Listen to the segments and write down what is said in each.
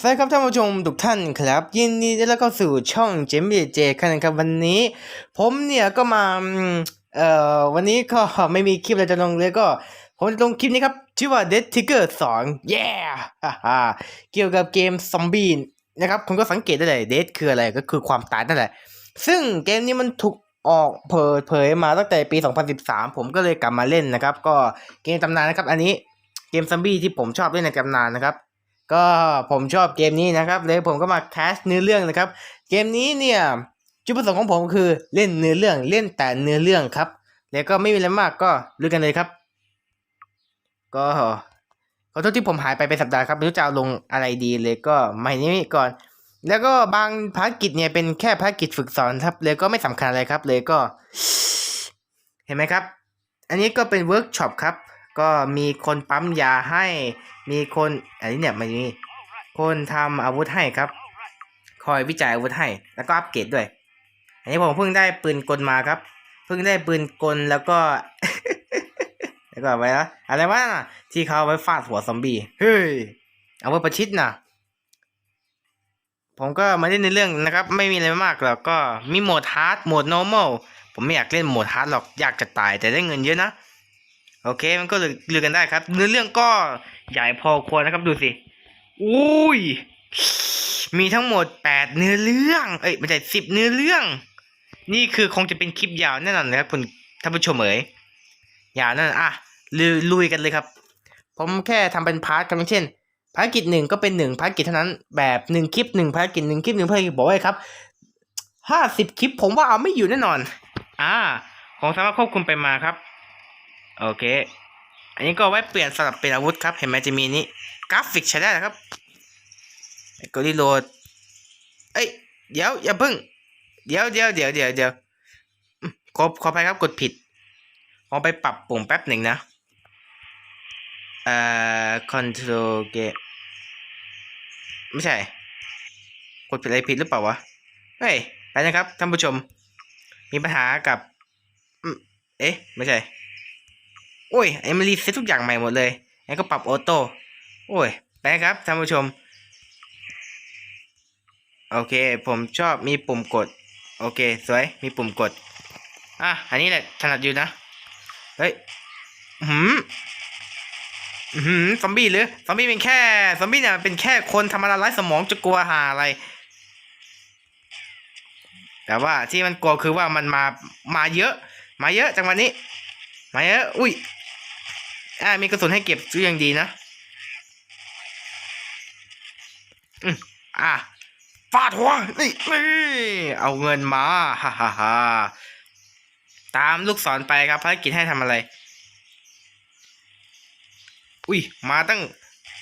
สวัสดีครับท่านผู้ชมทุกท่านครับ ยินดีต้อนรับเข้าสู่ช่องเจมส์เจกันนะครับวันนี้ ผมเนี่ยก็มาเอ่อวันนี้ก็ไม่มีคลิปอะไรจะลงเลยก็ผมจะลงคลิปนี้ครับ ชื่อว่า Dead Trigger 2 yeah ฮ่าเกี่ยวกับเกมซอมบี้นะครับคุณก็สังเกตได้เลย Dead คืออะไรก็คือความตายนั่นแหละ ซึ่งเกมนี้มันถูกออกเผยเผยมาตั้งแต่ปี 2013 ผมก็เลยกลับมาเล่นนะครับ ก็เกมตำนานนะครับ อันนี้เกมซอมบี้ที่ผมชอบเล่นในตำนานนะครับ ก็ผมชอบเกมนี้นะครับเลยผมก็มาแคสเนื้อเรื่องนะครับ เกมนี้เนี่ยจุดประสงค์ของผมคือเล่นเนื้อเรื่องเล่นแต่เนื้อเรื่องครับ แล้วก็ไม่มีอะไรมากก็ลุยกันเลยครับ ก็ขอโทษที่ผมหายไปเป็นสัปดาห์ครับไม่รู้จะเอาลงอะไรดีเลยก็ไม่นี้ก่อน แล้วก็บางภารกิจเนี่ยเป็นแค่ภารกิจฝึกสอนครับ เลยก็ไม่สำคัญอะไรครับ เลยก็ เห็นไหมครับ อันนี้ก็เป็นเวิร์กช็อปครับ ก็มีคนปั๊มยาให้ มีคนอันนี้เนี่ยมันมีคนทำอาวุธให้ครับ คอยวิจัยอาวุธให้ แล้วก็อัปเกรดด้วย อันนี้ผมเพิ่งได้ปืนกลมาครับ เพิ่งได้ปืนกลแล้วก็แล้วก็อะไรนะอะไรวะที่เขาไว้ฟาดหัวซอมบี้ เฮ้ย เอาไว้ประชิดนะผมก็มาเล่นในเรื่องนะครับ ไม่มีอะไรมากหรอกก็มีโหมดฮาร์ดโหมด normal ผมไม่อยากเล่นโหมดฮาร์ดหรอกอยากจะตายแต่ได้เงินเยอะนะ โอเค มันก็เลยเลือกกันได้ครับเนื้อเรื่องก็ใหญ่พอควรนะครับดูสิอุ้ยมีทั้งหมดแปดเนื้อเรื่อง เอ้ยไม่ใช่สิบเนื้อเรื่อง นี่คือคงจะเป็นคลิปยาวแน่นอนนะครับคุณท่านผู้ชมเอ๋ยยาวแน่นอนอะลุยลุยกันเลยครับ ผมแค่ทำเป็นพาร์ทกันเช่นภารกิจหนึ่งก็เป็นหนึ่งภารกิจเท่านั้นแบบหนึ่งคลิปหนึ่งภารกิจหนึ่งคลิปหนึ่งภารกิจบอกไว้ครับห้าสิบคลิปผมว่าเอาไม่อยู่แน่นอน อ่า ของสามารถควบคุมไปมาครับ โอเค อันนี้ก็ไว้เปลี่ยนสลับเป็นอาวุธครับ เห็นไหมจะมีนี้กราฟิกใช้ได้นะครับก็รีโหลดเอ้ย เดี๋ยวอย่าเพิ่ง เดี๋ยวเดี๋ยวเดี๋ยวเดี๋ยวเดี๋ยวขอขอไปครับกดผิดขอไปปรับปุ่มแป๊บหนึ่งนะเอ่อ control gate ไม่ใช่ กดผิดอะไรผิดหรือเปล่าวะ เฮ้ยไปนะครับท่านผู้ชม มีปัญหากับ เอ๊ะ ไม่ใช่ โอ้ยไอ้มันรีเซ็ตทุกอย่างใหม่หมดเลยไอ้ก็ปรับออโต้โอ้ยไปครับท่านผู้ชม โอเค ผมชอบมีปุ่มกด โอเค สวยมีปุ่มกด อะ อันนี้แหละถนัดอยู่นะ เฮ้ยหืมหืมซอมบี้หรือซอมบี้เป็นแค่ซอมบี้เนี่ยเป็นแค่คนธรรมดาไร้สมองจะกลัวหาอะไร แต่ว่าที่มันกลัวคือว่ามันมามาเยอะ มาเยอะจังหวะนี้ มาเยอะ อุ้ย อ่ามีกระสุนให้เก็บซื้อยังดีนะอืมอะฟาดหัวนี่นี่เอาเงินมาฮ่าฮ่าฮ่าตามลูกศรไปครับภารกิจให้ทำอะไร อุ้ยมาตั้ง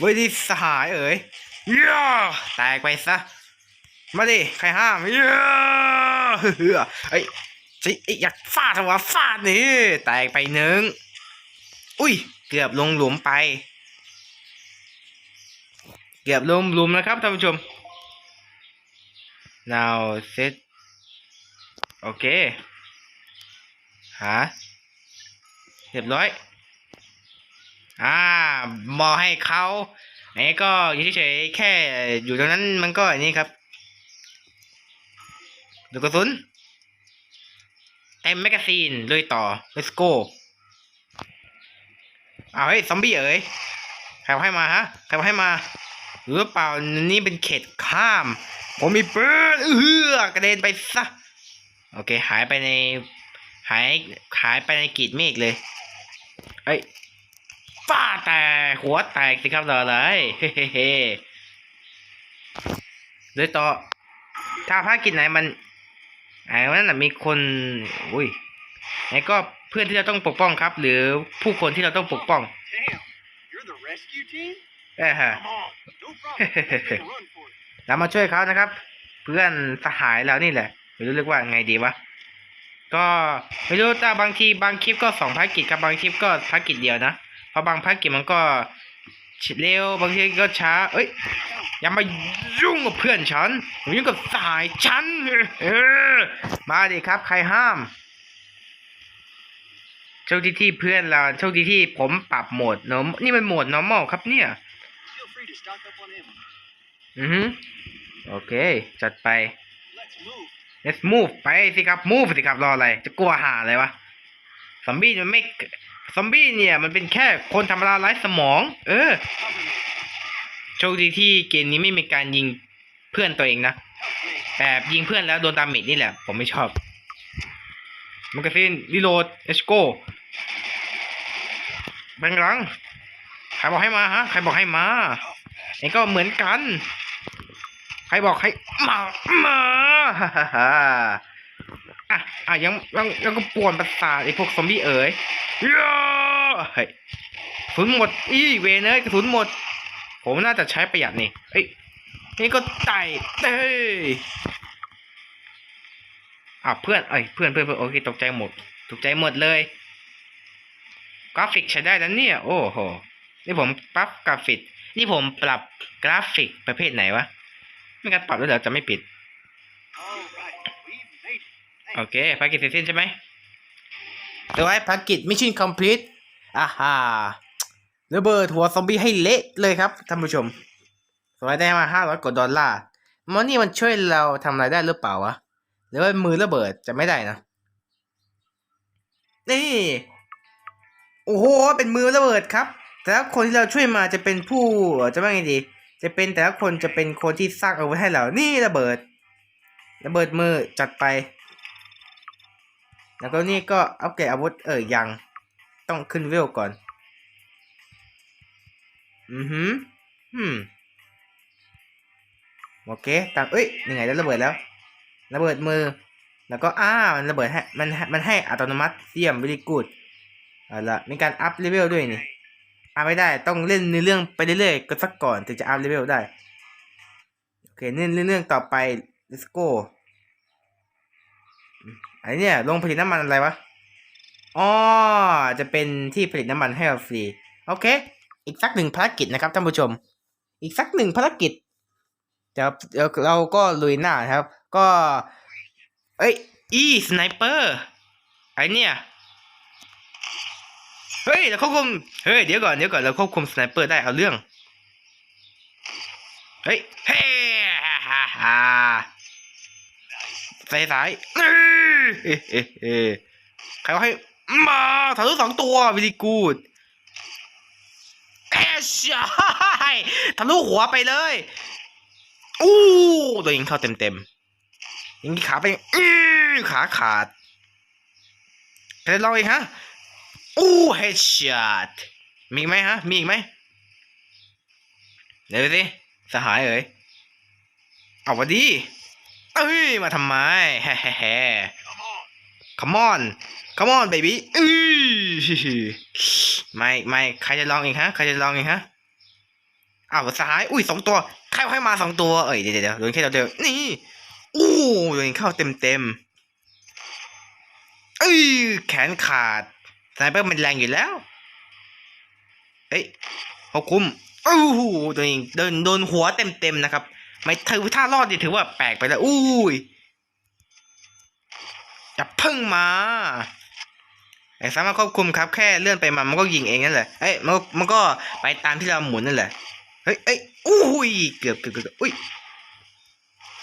เวทีสหายเอ๋ยย่าแตกไปซะ มาดิ ใครห้ามย่าเฮ้อเอ้ยจิไอ้อยากฟาดหัวฟาดนี่แตกไปหนึ่งอุ้ย เกือบลงหลุมไป เกือบลงหลุมนะครับท่านผู้ชม now set โอเค หา เรียบร้อย อ่ามอให้เขาไอ้ก็อยู่เฉยๆแค่อยู่ตรงนั้นมันก็อันนี้ครับดูกระสุนเต็มแมกกาซีนเลยต่อ let's go เอาเฮ้ยซอมบี้เอ๋ยใครเอาให้มาฮะใครเอาให้มาหรือเปล่านี่เป็นเขตข้าม ผมมีปืนเอือกระเด็นไปซะโอเค หายไปในหายหายไปในกีดเมฆเลยเฮ้ยฟ้าแตกหัวแตกสิครับเราเลยเฮ้เฮ้เฮ้เลยต่อถ้าภารกิจไหนมันไอ้วันนั้นนะมีคน อุ้ยไอ้ก็ เพื่อนที่เราต้องปกป้องครับ หรือผู้คนที่เราต้องปกป้อง Damn, you're the rescue team? เออฮะ Come on, no problem. We'll make a run for it. เรามาช่วยเขานะครับ เพื่อนสหายเรานี่แหละไม่รู้เรียกว่าไงดีวะก็ไม่รู้แต่บางทีบางคลิปก็สองภารกิจครับบางคลิปก็ภารกิจเดียวนะเพราะบางภารกิจมันก็เร็วบางทีก็ช้า เอ้ยอย่ามายุ่งกับเพื่อนฉันอย่ามายุ่งกับสหายฉันเออมาดิครับ ใครห้าม โชคดีที่เพื่อนเราโชคดีที่ผมปรับโหมดเนอะนี่มันโหมด normal ครับเนี่ย อือฮึโอเค จัดไป Let's move. let's move ไปสิครับ move สิครับรออะไร จะกลัวหาอะไรวะซอมบี้มันไม่ซอมบี้เนี่ย มันเป็นแค่คนธรรมดาไร้สมอง เออ โชคดีที่เกมนี้ไม่มีการยิงเพื่อนตัวเองนะแบบยิงเพื่อนแล้วโดนดาเมจนี่แหละ ผมไม่ชอบ มันกระซินรีโหลดเอชโก แบงหลังใครบอกให้มาฮะใครบอกให้มาเองก็เหมือนกัน ใครบอกให้มามาฮ่าฮ่าฮ่าอะอะยังยังยังก็ป่วนประสาทไอ้พวกซอมบี้เอ๋ยย่าเฮ้ยกระสุนหมดอีเวนเอ้ยกระสุนหมด ผมน่าจะใช้ประหยัดนี่เฮ้ยนี่ก็ไต่เต้ยอะเพื่อนเอ้ยเพื่อนเพื่อนเพื่อนโอเคตกใจหมดตกใจหมดเลย กราฟิกใช้ได้แล้วเนี่ย โอ้โห นี่ผมปรับกราฟิก นี่ผมปรับกราฟิกประเภทไหนวะ ไม่การปรับแล้วเหรอจะไม่ปิด โอเคภารกิจเสร็จสิ้นใช่ไหมเดี๋ยวไว้ภารกิจมิชชั่นคอมพลีทอ่าฮ่าระเบิดหัวซอมบี้ให้เละเลยครับท่านผู้ชมสมัยได้มาห้าร้อยกว่าดอลลาร์มันนี่มันช่วยเราทำอะไรได้หรือเปล่าวะหรือว่ามือระเบิดจะไม่ได้นะ นี่ โอ้โห เป็นมือระเบิดครับ แต่ละคนที่เราช่วยมาจะเป็นผู้จะว่าไงดี จะเป็นแต่ละคนจะเป็นคนที่สร้างอาวุธให้เรา นี่ระเบิด ระเบิดมือจัดไป แล้วก็นี่ก็อัปเกรดอาวุธเออยัง ต้องขึ้นเวลก่อน อือหืออืมโอเค ตาม เอ้ยยังไงแล้วระเบิดแล้ว ระเบิดมือ แล้วก็อ้ามันระเบิดให้ มันให้มันให้อัตโนมัติเยี่ยมวิธีกูด เอาละมีการอัพเลเวลด้วยนี่อัพไม่ได้ต้องเล่นในอเรื่องไปเรื่อยๆก็สักก่อนถึงจะอัพเลเวลได้โอเคเล่นเรื่องต่อไป let's go อืมอันนี้เนี่ยโรงผลิตน้ำมันอะไรวะอ๋อจะเป็นที่ผลิตน้ำมันให้เราฟรีโอเค อีกสักหนึ่งภารกิจนะครับท่านผู้ชม อีกสักหนึ่งภารกิจเดี๋ยวเดี๋ยวเราก็ลุยหน้านะครับ ก็ เอ้ย อีสไนเปอร์ไอเนี่ย เฮ้ยเราควบคุมเฮ้ยเดี๋ยวก่อนเดี๋ยวก่อนเราควบคุมสไนเปอร์ได้เอาเรื่องเฮ้ยเฮ้ฮ่าฮ่าฮ่าสายสายเอ้ยเอ๊ะเอ๊ะเอ๊ะใครว่าให้มาทะลุสองตัววิลีกูดแอชทะลุหัวไปเลยอู้ตัวยิงเข้าเต็มเต็มยิงขาไปขาขาดใครลองอีกฮะ อู้เฮดช็อตมีไหมฮะ มีอีกไหมเดี๋ยวสิสหายเอ๋ยเอาวะดีเอ้ยมาทำไมแฮ่แฮ่แฮ่ Come on. come on come on baby อื้อไม่ไม่ใครจะลองอีกฮะใครจะลองอีกฮะอ้าวสหายอุ้ยสองตัวใครให้มาสองตัวเอ้ยเดี๋ยวเดี๋ยวโดนแค่ตัวเดียวนี่อู้โดนเข้าเต็มเต็มเอ้ยแขนขาด สไนเปอร์มันแรงอยู่แล้วเอ้ยเขาคุมอู้หูโดนยิงโดนโดนหัวเต็มเต็มๆนะครับ ไม่ถือถ้ารอดนี่ถือว่าแปลกไปแล้วอุ้ยอย่าเพิ่งมาไอ้สามารถควบคุมครับ แค่เลื่อนไปมามันก็ยิงเองนั่นแหละเอ้ยมันก็มันก็ไปตามที่เราหมุนนั่นแหละเฮ้ยเอ้ยอุ้ยเกือบเกือบเกือบอุ้ย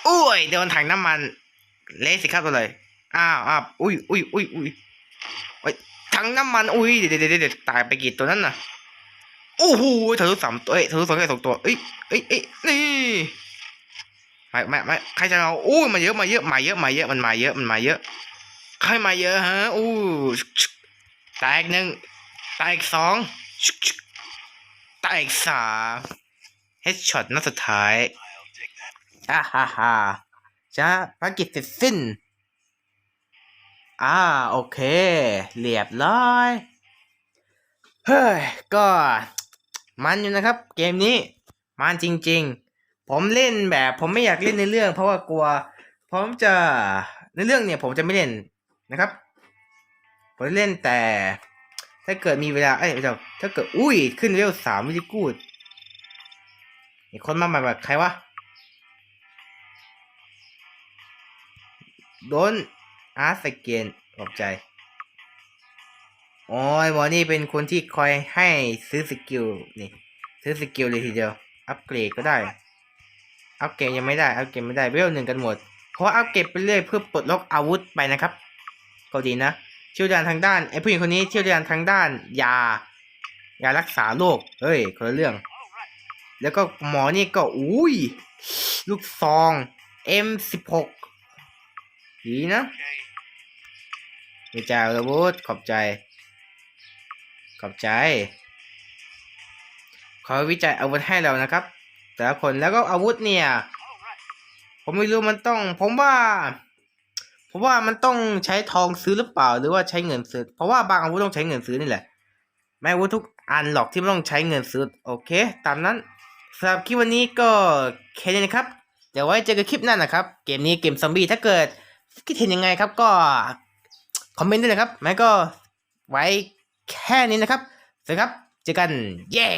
อุ้ยโดนถังน้ำมันเละสิครับตัวเลยอ้าวอ้าวอุ้ยอุ้ยอุ้ยอุ้ย เฮ้ยถังน้ำมันอุ้ยเดี๋ยวเดี๋ยวเดี๋ยวตายไปกี่ตัวนั่นน่ะโอ้โหทะลุสามตัวเอ้ยทะลุสองแค่สองตัวเอ้ยเอ้ยเอ้ยนี่ไม่ไม่ไม่ใครจะเอาอู้มาเยอะมาเยอะมาเยอะมาเยอะมันมาเยอะมันมาเยอะใครมาเยอะฮะอู้แตกหนึ่งแตกสองแตกสามเฮดช็อตนัดสุดท้ายอ่าฮ่าฮ่าจะภารกิจเสร็จสิ้น อ่าโอเค เรียบร้อย เฮ้ย ก็มันอยู่นะครับ เกมนี้ มันจริง ๆ ผมเล่นแบบผมไม่อยากเล่นในเรื่อง เพราะว่ากลัว ผมจะในเรื่องเนี่ยผมจะไม่เล่นนะครับ ผมเล่นแต่ ถ้าเกิดมีเวลา เอ้ยไม่ใช่ถ้าเกิด อุ้ย ขึ้นเวลสามวิธีกูดมีคนมาใหม่แบบใครวะ โดน อาร์สเกนขอบใจอ๋อไอ้หมอนี่เป็นคนที่คอยให้ซื้อสกิลนี่ ซื้อสกิลเลยทีเดียว อัปเกรดก็ได้ อัปเกรดยังไม่ได้ อัปเกรดไม่ได้เวลหนึ่งกันหมด เพราะอัปเกรดไปเรื่อยเพื่อปลดล็อกอาวุธไปนะครับ ก็ดีนะ เชี่ยวชาญทางด้านไอ้ผู้หญิงคนนี้เชี่ยวชาญทางด้านยา ยารักษาโรคเฮ้ยคนละเรื่อง แล้วก็หมอนี่ก็อุ้ย ลูกซอง M16 ดีนะ Okay. วิจารณ์อาวุธขอบใจ ขอบใจ ขอวิจัยอาวุธให้เรานะครับ แต่ละคนแล้วก็อาวุธเนี่ย ผมไม่รู้มันต้อง ผมว่า ผมว่ามันต้องใช้ทองซื้อหรือเปล่า หรือว่าใช้เงินซื้อ เพราะว่าบางอาวุธต้องใช้เงินซื้อนี่แหละ ไม่อาวุธทุกอันหรอกที่ไม่ต้องใช้เงินซื้อ โอเค ตามนั้นสำหรับคลิปวันนี้ก็แค่นี้นะครับ เดี๋ยวไว้เจอกันคลิปหน้านะครับ เกมนี้เกมซอมบี้ถ้าเกิดคิดเห็นยังไงครับก็ คอมเมนต์ด้วยนะครับแม้ก็ไว้แค่นี้นะครับสวัสดีครับ เจอกัน เย้